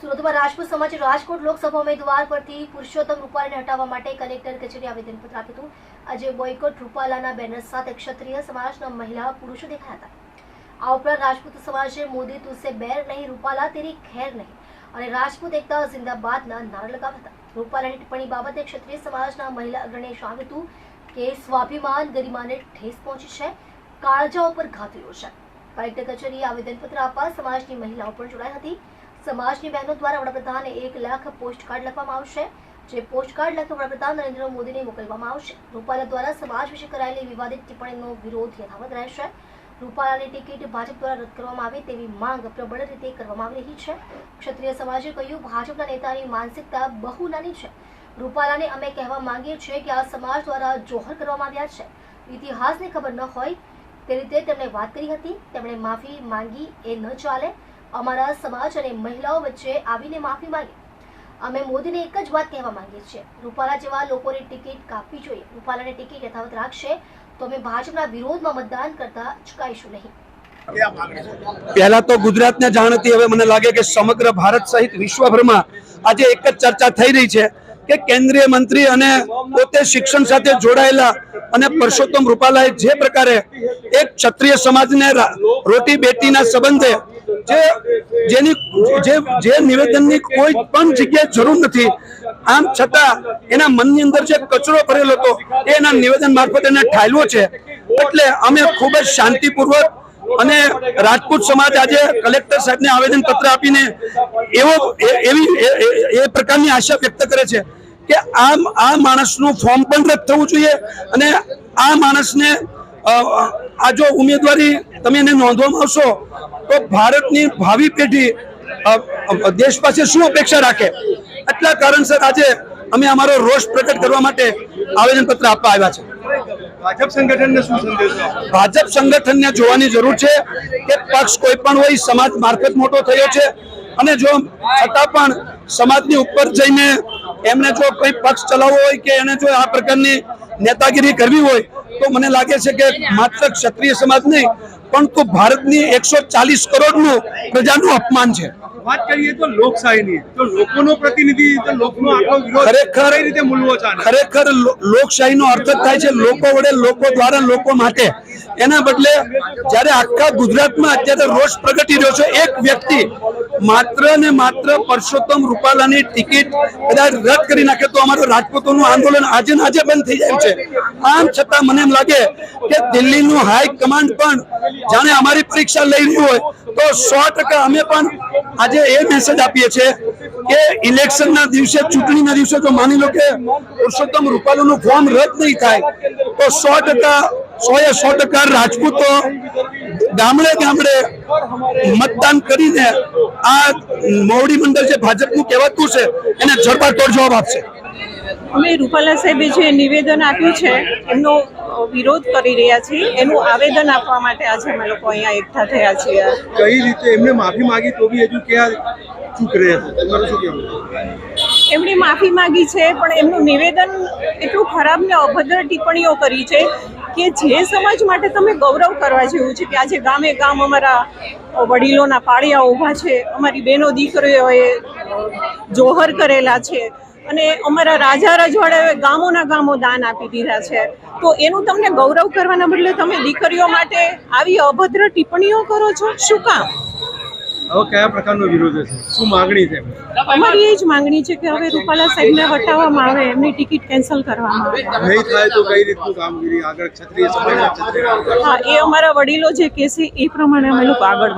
સુરતમાં રાજપૂત સમાજે રાજકોટ લોકસભા ઉમેદવાર પરથી પુરુષોત્તમ રૂપાલાને હટાવવા માટે કલેક્ટર કચેરી આવેદનપત્ર આપ્યું હતું. આજે બોયકોટ રૂપાલાના બેનર સાથે ક્ષત્રિય સમાજના મહિલા પુરુષો દેખાયા હતા. આ ઉપરાંત રાજપૂત સમાજે મોદી તુસે બેર નહીં, રૂપાલા તેરી ખેર નહીં અને રાજપૂત એકતા જિંદાબાદના નારા લગાવ્યા હતા. રૂપાલાની ટિપ્પણી બાબતે ક્ષત્રિય સમાજના મહિલા અગ્રણીએ જણાવ્યું હતું કે સ્વાભિમાન ગરિમાને ઠેસ પહોંચી છે કાળજા ઉપર ઘાત છે. કલેક્ટર કચેરીએ આવેદનપત્ર આપવા સમાજની મહિલાઓ પણ જોડાઈ હતી. સમાજની બહેનો દ્વારા વડાપ્રધાને એક લાખ પોસ્ટકાર્ડ લખવામાં આવશે, જે પોસ્ટકાર્ડ લખી વડાપ્રધાન નરેન્દ્ર મોદીને મોકલવામાં આવશે. રૂપાલા દ્વારા સમાજ વિશે કરાયેલી વિવાદિત ટિપ્પણીનો વિરોધ યથાવત રહેશે. રૂપાલાની ટિકિટ ભાજપ દ્વારા રદ કરવામાં આવે તેવી માંગ પ્રબળ રીતે કરવામાં આવી રહી છે. ક્ષત્રિય સમાજે કહ્યું, ભાજપના નેતાની માનસિકતા બહુ નાની છે. રૂપાલાને અમે કહેવા માંગીએ છીએ કે આ સમાજ દ્વારા જોહર કરવામાં આવ્યા છે. ઇતિહાસની ખબર ન હોય તે રીતે તેમણે વાત કરી હતી. તેમણે માફી માંગી એ ન ચાલે. અમારા સમાજ અને મહિલાઓ વચ્ચે આવીને માફી માંગી. અમે મોદીને એક જ વાત કહેવા માંગીએ છીએ. રૂપાલા જેવા લોકોની ટિકિટ કાપવી જોઈએ. રૂપાલાની ટિકિટ યથાવત રાખશે તો અમે ભાજપના વિરોધમાં મતદાન કરતા ચૂકાઈશું નહીં. પહેલા તો ગુજરાતને જાણ હતી હવે મને લાગે કે સમગ્ર ભારત સહિત વિશ્વભરમાં આજે એક જ ચર્ચા થઈ રહી છે કે કેન્દ્રીય મંત્રી અને પોતે શિક્ષણ સાથે જોડાયેલા અને પરસોત્તમ રૂપાલાએ જે પ્રકારે એક ક્ષત્રિય સમાજને રોટી બેટીના સંબંધે જે જેની જે જે નિવેદનની કોઈ પણ જગ્યાએ જરૂર નથી, આમ છતાં એના મનની અંદર જે કચરો ભરેલો હતો એના નિવેદન મારફત એને ઠાલવો છે. એટલે અમે ખૂબ જ શાંતિપૂર્વક અને રાજપૂત સમાજ આજે કલેક્ટર સાહેબને આવેદન પત્ર આપીને એવો એવી એ- પ્રકારની આશા વ્યક્ત કરે છે કે આ આ માણસનું ફોર્મ પણ રદ થવું જોઈએ અને આ માણસને આ જો ઉમેદવારી તમે એને નોંધવામાં આવશો તો ભારતની ભાવિ પેઢી દેશ પાસે શું અપેક્ષા રાખે? એટલા કારણસર આજે અમે અમારો રોષ પ્રગટ કરવા માટે આવેદન પત્ર આપવા આવ્યા છે. ભાજપ સંગઠનને શું સંદેશો ભાજપ સંગઠનને જોવાની જરૂર છે કે પક્ષ કોઈ પણ હોય સમાજ મારફત મોટો થયો છે. અને જો છતાં પણ સમાજની ઉપર જઈને એમને જો કોઈ પક્ષ ચલાવવો હોય કે એને જો આ પ્રકારની નેતાગીરી કરવી હોય તો મને લાગે છે કે માત્ર ક્ષત્રિય સમાજ નહીં પણ તો ભારતની એકસો ચાલીસ કરોડનું પ્રજાનું અપમાન છે. વાત કરીએ તો લોકશાહીની તો લોકોનો પ્રતિનિધિ તો લોકનો આખો વિરોધ ખરેખર રીતે મૂલવો ખરેખર લોકશાહીનો અર્થ જ થાય છે લોકો વડે લોકો દ્વારા લોકો માટે એના બદલે જ્યારે આખા ગુજરાતમાં અત્યારે રોષ પ્રગટી રહ્યો છે, એક વ્યક્તિ માત્ર ને માત્ર પરસોત્તમ રૂપાલાની ટિકિટ કદાચ રદ કરી નાખે તો અમારું રાજપૂતોનું આંદોલન આજે આજે બંધ થઈ જાય છે. આમ છતાં મને એમ લાગે કે દિલ્હીનું હાઈ કમાન્ડ પણ જાણે અમારી પરીક્ષા લઈ રહ્યું હોય તો સો ટકા અમે પણ આજે એ મેસેજ આપીએ છીએ કે ઇલેક્શનના દિવસે, ચૂંટણીના દિવસે જો માની લો કે પુરુષોત્તમ રૂપાલાનું ફોર્મ રદ નહીં થાય, તો સો ટકા સો એ સો ટકા રાજપૂતો ગામડે ગામડે મતદાન કરીને આ મોવડી મંડળ જે ભાજપનું કહેવાતું છે એને જડબાતોડ જવાબ આપશે. અમે રૂપાલા સાહેબે જે નિવેદન આપ્યું છે એમનો વિરોધ કરી રહ્યા છીએ એનું આવેદન આપવા માટે આજે અમે લોકો અહીંયા એકઠા થયા છીએ. કઈ રીતે એમને માફી માંગી તો બી હજુ ક્યાં ચૂક રહ્યા છે તમારું શું કહેવું? એમણે માફી માંગી છે પણ એમનું નિવેદન એટલું ખરાબ ને અભદ્ર ટિપ્પણીઓ કરી છે કે જે સમાજ માટે તમે ગૌરવ કરવા જેવું છે કે આજે ગામે ગામ અમારા વડીલોના પાળિયા ઊભા છે, અમારી બહેનો દીકરીઓએ જોહર કરેલા છે અને અમારા રાજા રજવાડાએ ગામોના ગામો દાન આપી દીધા છે. તો એનું તમને ગૌરવ કરવાના બદલે તમે દીકરીઓ માટે આવી અભદ્ર ટિપ્પણીઓ કરો છો? શું કામ? હવે કયા પ્રકારનો વિરોધ છે શું માંગણી છે? અમારી એ જ માંગણી છે કે હવે રૂપાલા સાહેબને હટાવવામાં આવે એમની ટિકિટ કેન્સલ કરવામાં આવે. નહીં થાય તો કઈ રીતનું કામગીરી? આગળ ક્ષત્રિય સમાજના ક્ષત્રિય. હા એ અમારા વડીલો જે કેસે એ પ્રમાણે અમે લોકો આગળ